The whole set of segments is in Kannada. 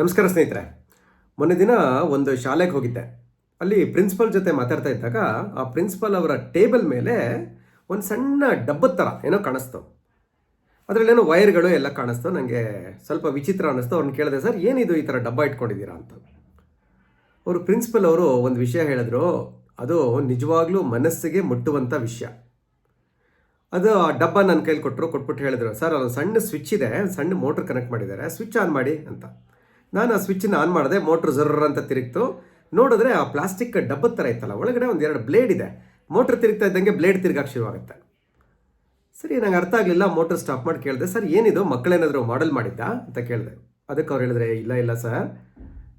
ನಮಸ್ಕಾರ ಸ್ನೇಹಿತರೆ. ಮೊನ್ನೆ ದಿನ ಒಂದು ಶಾಲೆಗೆ ಹೋಗಿದ್ದೆ. ಅಲ್ಲಿ ಪ್ರಿನ್ಸಿಪಲ್ ಜೊತೆ ಮಾತಾಡ್ತಾ ಇದ್ದಾಗ ಆ ಪ್ರಿನ್ಸಿಪಲ್ ಅವರ ಟೇಬಲ್ ಮೇಲೆ ಒಂದು ಸಣ್ಣ ಡಬ್ಬದ ಥರ ಏನೋ ಕಾಣಿಸ್ತು. ಅದರಲ್ಲೇನೋ ವೈರ್ಗಳು ಎಲ್ಲ ಕಾಣಿಸ್ತು. ನನಗೆ ಸ್ವಲ್ಪ ವಿಚಿತ್ರ ಅನ್ನಿಸ್ತು. ಅವ್ರನ್ನ ಕೇಳಿದೆ, ಸರ್, ಏನಿದು ಈ ಥರ ಡಬ್ಬ ಇಟ್ಕೊಂಡಿದ್ದೀರಾ? ಅಂತ. ಅವರು ಪ್ರಿನ್ಸಿಪಲ್ ಅವರು ಒಂದು ವಿಷಯ ಹೇಳಿದ್ರು. ಅದು ನಿಜವಾಗ್ಲೂ ಮನಸ್ಸಿಗೆ ಮುಟ್ಟುವಂಥ ವಿಷಯ. ಅದು ಆ ಡಬ್ಬ ನನ್ನ ಕೈಲಿ ಕೊಟ್ಟರು ಕೊಟ್ಬಿಟ್ಟು ಹೇಳಿದ್ರು, ಸರ್ ಅದು ಸಣ್ಣ ಸ್ವಿಚ್ ಇದೆ. ಸಣ್ಣ ಮೋಟ್ರ್ ಕನೆಕ್ಟ್ ಮಾಡಿದ್ದಾರೆ. ಸ್ವಿಚ್ ಆನ್ ಮಾಡಿ ಅಂತ. ನಾನು ಆ ಸ್ವಿಚ್ಚನ್ನ ಆನ್ ಮಾಡಿದೆ ಮೋಟ್ರ್ ಜರ್ರ ಅಂತ ತಿರುಗ್ತು. ನೋಡಿದ್ರೆ ಆ ಪ್ಲಾಸ್ಟಿಕ್ ಡಬ್ಬದ ಥರ ಇತ್ತಲ್ಲ, ಒಳಗಡೆ ಒಂದು ಎರಡು ಬ್ಲೇಡ್ ಇದೆ. ಮೋಟ್ರ್ ತಿರುಗ್ತಾ ಇದ್ದಂಗೆ ಬ್ಲೇಡ್ ತಿರ್ಗಕ್ಕೆ ಶುರುವಾಗುತ್ತೆ. ಸರಿ, ನಂಗೆ ಅರ್ಥ ಆಗಲಿಲ್ಲ, ಮೋಟ್ರ್ ಸ್ಟಾಪ್ ಮಾಡಿ ಕೇಳಿದೆ, ಸರ್, ಏನಿದು? ಮಕ್ಕಳೇನಾದರೂ ಮಾಡೆಲ್ ಮಾಡಿದ್ದ? ಅಂತ ಕೇಳಿದೆ. ಅದಕ್ಕೆ ಅವ್ರು ಹೇಳಿದ್ರೆ, ಇಲ್ಲ ಇಲ್ಲ, ಸರ್.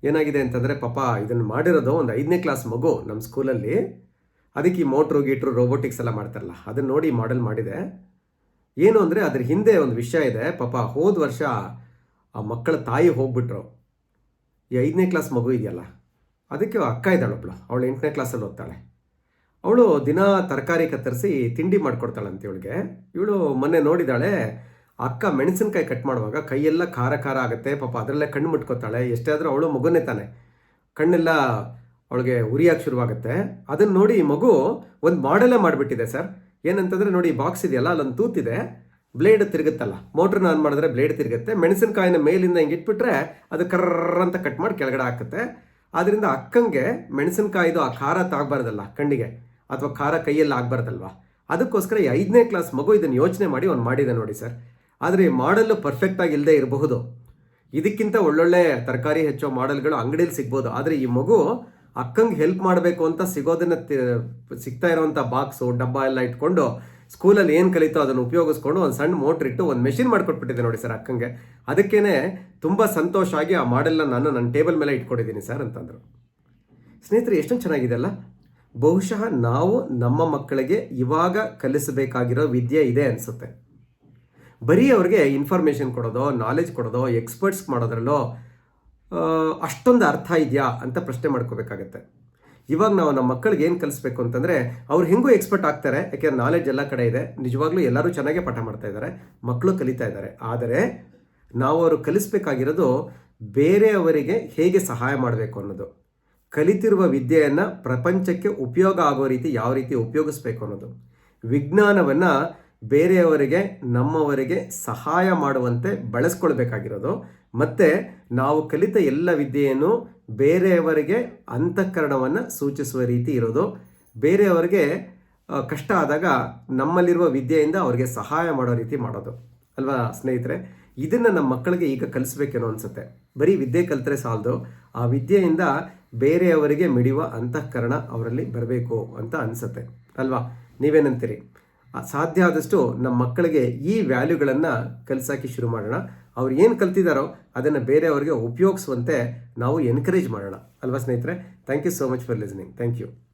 ಏನಾಗಿದೆ ಅಂತಂದರೆ, ಪಾಪ ಇದನ್ನು ಮಾಡಿರೋದು ಒಂದು ಐದನೇ ಕ್ಲಾಸ್ ಮಗು ನಮ್ಮ ಸ್ಕೂಲಲ್ಲಿ. ಅದಕ್ಕೆ ಈ ಮೋಟ್ರು, ಗೀಟ್ರು, ರೋಬೋಟಿಕ್ಸ್ ಎಲ್ಲ ಮಾಡ್ತಾರಲ್ಲ ಅದನ್ನು ನೋಡಿ ಮಾಡೆಲ್ ಮಾಡಿದೆ. ಏನು ಅಂದರೆ ಅದ್ರ ಹಿಂದೆ ಒಂದು ವಿಷಯ ಇದೆ. ಪಾಪ ಹೋದ ವರ್ಷ ಆ ಮಕ್ಕಳ ತಾಯಿ ಹೋಗ್ಬಿಟ್ರು. ಈ ಐದನೇ ಕ್ಲಾಸ್ ಮಗು ಇದೆಯಲ್ಲ, ಅದಕ್ಕೆ ಅಕ್ಕ ಇದ್ದಾಳೊಬ್ಳು ಅವಳು ಎಂಟನೇ ಕ್ಲಾಸಲ್ಲಿ ಓದ್ತಾಳೆ. ಅವಳು ದಿನ ತರಕಾರಿ ಕತ್ತರಿಸಿ ತಿಂಡಿ ಮಾಡಿಕೊಡ್ತಾಳಂತೆ ಇವಳಿಗೆ. ಇವಳು ಮೊನ್ನೆ ನೋಡಿದಾಳೆ, ಅಕ್ಕ ಮೆಣಸಿನ್ಕಾಯಿ ಕಟ್ ಮಾಡುವಾಗ ಕೈಯೆಲ್ಲ ಖಾರ ಖಾರ ಆಗುತ್ತೆ, ಪಾಪ ಅದರಲ್ಲೇ ಕಣ್ಣು ಮುಟ್ಕೋತಾಳೆ, ಎಷ್ಟೇ ಆದರೂ ಅವಳು ಮಗುನೇ ತಾನೆ. ಕಣ್ಣೆಲ್ಲ ಅವಳಿಗೆ ಉರಿಯಾಗಿ ಶುರುವಾಗುತ್ತೆ. ಅದನ್ನು ನೋಡಿ ಮಗು ಒಂದು ಮಾಡೆಲೇ ಮಾಡಿಬಿಟ್ಟಿದೆ ಸರ್. ಏನಂತಂದರೆ ನೋಡಿ ಬಾಕ್ಸ್ ಇದೆಯಲ್ಲ, ಅಲ್ಲೊಂದು ತೂತಿದೆ. ಬ್ಲೇಡ್ ತಿರುಗುತ್ತಲ್ಲ ಮೋಟ್ರನ್ನ ಆನ್ ಮಾಡಿದ್ರೆ ಬ್ಲೇಡ್ ತಿರುಗುತ್ತೆ ಮೆಣಸಿನಕಾಯಿನ ಮೇಲಿಂದ ಹಿಂಗೆ ಇಟ್ಬಿಟ್ರೆ ಅದು ಕರ್ರ ಅಂತ ಕಟ್ ಮಾಡಿ ಕೆಳಗಡೆ ಹಾಕುತ್ತೆ. ಆದ್ದರಿಂದ ಅಕ್ಕಂಗೆ ಮೆಣಸಿನಕಾಯಿದು ಆ ಖಾರ ತಾಗಬಾರ್ದಲ್ಲ ಕಣ್ಣಿಗೆ, ಅಥವಾ ಖಾರ ಕೈಯಲ್ಲಿ ಆಗಬಾರ್ದಲ್ವಾ? ಅದಕ್ಕೋಸ್ಕರ ಈ ಐದನೇ ಕ್ಲಾಸ್ ಮಗು ಇದನ್ನು ಯೋಚನೆ ಮಾಡಿ ಅವ್ನು ಮಾಡಿದೆ ನೋಡಿ ಸರ್. ಆದರೆ ಈ ಮಾಡಲು ಪರ್ಫೆಕ್ಟಾಗಿ ಇಲ್ಲದೆ ಇರಬಹುದು. ಇದಕ್ಕಿಂತ ಒಳ್ಳೊಳ್ಳೆ ತರಕಾರಿ ಹೆಚ್ಚೋ ಮಾಡಲ್ಗಳು ಅಂಗಡಿಯಲ್ಲಿ ಸಿಗ್ಬೋದು. ಆದರೆ ಈ ಮಗು ಅಕ್ಕಂಗೆ ಹೆಲ್ಪ್ ಮಾಡಬೇಕು ಅಂತ ಸಿಗೋದನ್ನ ಸಿಗ್ತಾ ಇರೋವಂಥ ಬಾಕ್ಸು ಡಬ್ಬ ಎಲ್ಲ ಇಟ್ಕೊಂಡು ಸ್ಕೂಲಲ್ಲಿ ಏನು ಕಲಿತೋ ಅದನ್ನು ಉಪಯೋಗಿಸ್ಕೊಂಡು ಒಂದು ಸಣ್ಣ ಮೋಟ್ರ್ ಇಟ್ಟು ಒಂದು ಮೆಷಿನ್ ಮಾಡ್ಕೊಟ್ಬಿಟ್ಟಿದೆ ನೋಡಿ ಸರ್ ಅಕ್ಕಂಗೆ. ಅದಕ್ಕೇ ತುಂಬ ಸಂತೋಷ ಆಗಿ ಆ ಮಾಡೆಲ್ನ ನಾನು ನನ್ನ ಟೇಬಲ್ ಮೇಲೆ ಇಟ್ಕೊಂಡಿದ್ದೀನಿ ಸರ್ ಅಂತಂದರು. ಸ್ನೇಹಿತರೆ, ಎಷ್ಟೊಂದು ಚೆನ್ನಾಗಿದೆ ಅಲ್ಲ? ಬಹುಶಃ ನಾವು ನಮ್ಮ ಮಕ್ಕಳಿಗೆ ಇವಾಗ ಕಲಿಸಬೇಕಾಗಿರೋ ವಿದ್ಯೆ ಇದೆ ಅನಿಸುತ್ತೆ. ಬರೀ ಅವ್ರಿಗೆ ಇನ್ಫಾರ್ಮೇಷನ್ ಕೊಡೋದೋ ನಾಲೆಜ್ ಕೊಡೋದೋ ಎಕ್ಸ್ಪರ್ಟ್ಸ್ ಮಾಡೋದ್ರಲ್ಲೋ ಅಷ್ಟೊಂದು ಅರ್ಥ ಇದೆಯಾ ಅಂತ ಪ್ರಶ್ನೆ ಮಾಡ್ಕೋಬೇಕಾಗತ್ತೆ. ಇವಾಗ ನಾವು ನಮ್ಮ ಮಕ್ಕಳಿಗೆ ಏನು ಕಲಿಸ್ಬೇಕು ಅಂತಂದರೆ, ಅವ್ರು ಹೆಂಗೂ ಎಕ್ಸ್ಪರ್ಟ್ ಆಗ್ತಾರೆ, ಯಾಕೆಂದ್ರೆ ನಾಲೆಜ್ ಎಲ್ಲ ಕಡೆ ಇದೆ. ನಿಜವಾಗ್ಲೂ ಎಲ್ಲರೂ ಚೆನ್ನಾಗೇ ಪಾಠ ಮಾಡ್ತಾ ಇದ್ದಾರೆ ಮಕ್ಕಳು ಕಲಿತಾ ಇದ್ದಾರೆ. ಆದರೆ, ನಾವು ಅವರು ಕಲಿಸ್ಬೇಕಾಗಿರೋದು ಬೇರೆಯವರಿಗೆ ಹೇಗೆ ಸಹಾಯ ಮಾಡಬೇಕು ಅನ್ನೋದು. ಕಲಿತಿರುವ ವಿದ್ಯೆಯನ್ನು ಪ್ರಪಂಚಕ್ಕೆ ಉಪಯೋಗ ಆಗೋ ರೀತಿ ಯಾವ ರೀತಿ ಉಪಯೋಗಿಸ್ಬೇಕು ಅನ್ನೋದು. ವಿಜ್ಞಾನವನ್ನು ಬೇರೆಯವರಿಗೆ, ನಮ್ಮವರಿಗೆ ಸಹಾಯ ಮಾಡುವಂತೆ ಬಳಸ್ಕೊಳ್ಬೇಕಾಗಿರೋದು. ಮತ್ತು, ನಾವು ಕಲಿತ ಎಲ್ಲ ವಿದ್ಯೆಯನ್ನು ಬೇರೆಯವರಿಗೆ ಅಂತಃಕರಣವನ್ನು ಸೂಚಿಸುವ ರೀತಿ ಇರೋದು. ಬೇರೆಯವರಿಗೆ ಕಷ್ಟ ಆದಾಗ ನಮ್ಮಲ್ಲಿರುವ ವಿದ್ಯೆಯಿಂದ ಅವರಿಗೆ ಸಹಾಯ ಮಾಡೋ ರೀತಿ ಮಾಡೋದು. ಅಲ್ವಾ ಸ್ನೇಹಿತರೆ? ಇದನ್ನು ನಮ್ಮ ಮಕ್ಕಳಿಗೆ ಈಗ ಕಲಿಸ್ಬೇಕೇನೋ ಅನಿಸುತ್ತೆ. ಬರೀ ವಿದ್ಯೆ ಕಲಿತರೆ ಸಾಲದು. ಆ ವಿದ್ಯೆಯಿಂದ ಬೇರೆಯವರಿಗೆ ಮಿಡಿಯುವ ಅಂತಃಕರಣ ಅವರಲ್ಲಿ ಬರಬೇಕು ಅಂತ ಅನಿಸುತ್ತೆ. ಅಲ್ವಾ? ನೀವೇನಂತೀರಿ? ಸಾಧ್ಯ ಆದಷ್ಟು ನಮ್ಮ ಮಕ್ಕಳಿಗೆ ಈ ವ್ಯಾಲ್ಯೂಗಳನ್ನು ಕಲಿಸೋಕ್ಕೆ ಶುರು ಮಾಡೋಣ. ಅವ್ರು ಏನು ಕಲ್ತಿದ್ದಾರೋ ಅದನ್ನು ಬೇರೆಯವರಿಗೆ ಉಪಯೋಗಿಸುವಂತೆ ನಾವು ಎನ್ಕರೇಜ್ ಮಾಡೋಣ. ಅಲ್ವಾ ಸ್ನೇಹಿತರೆ? Thank you so much for listening thank you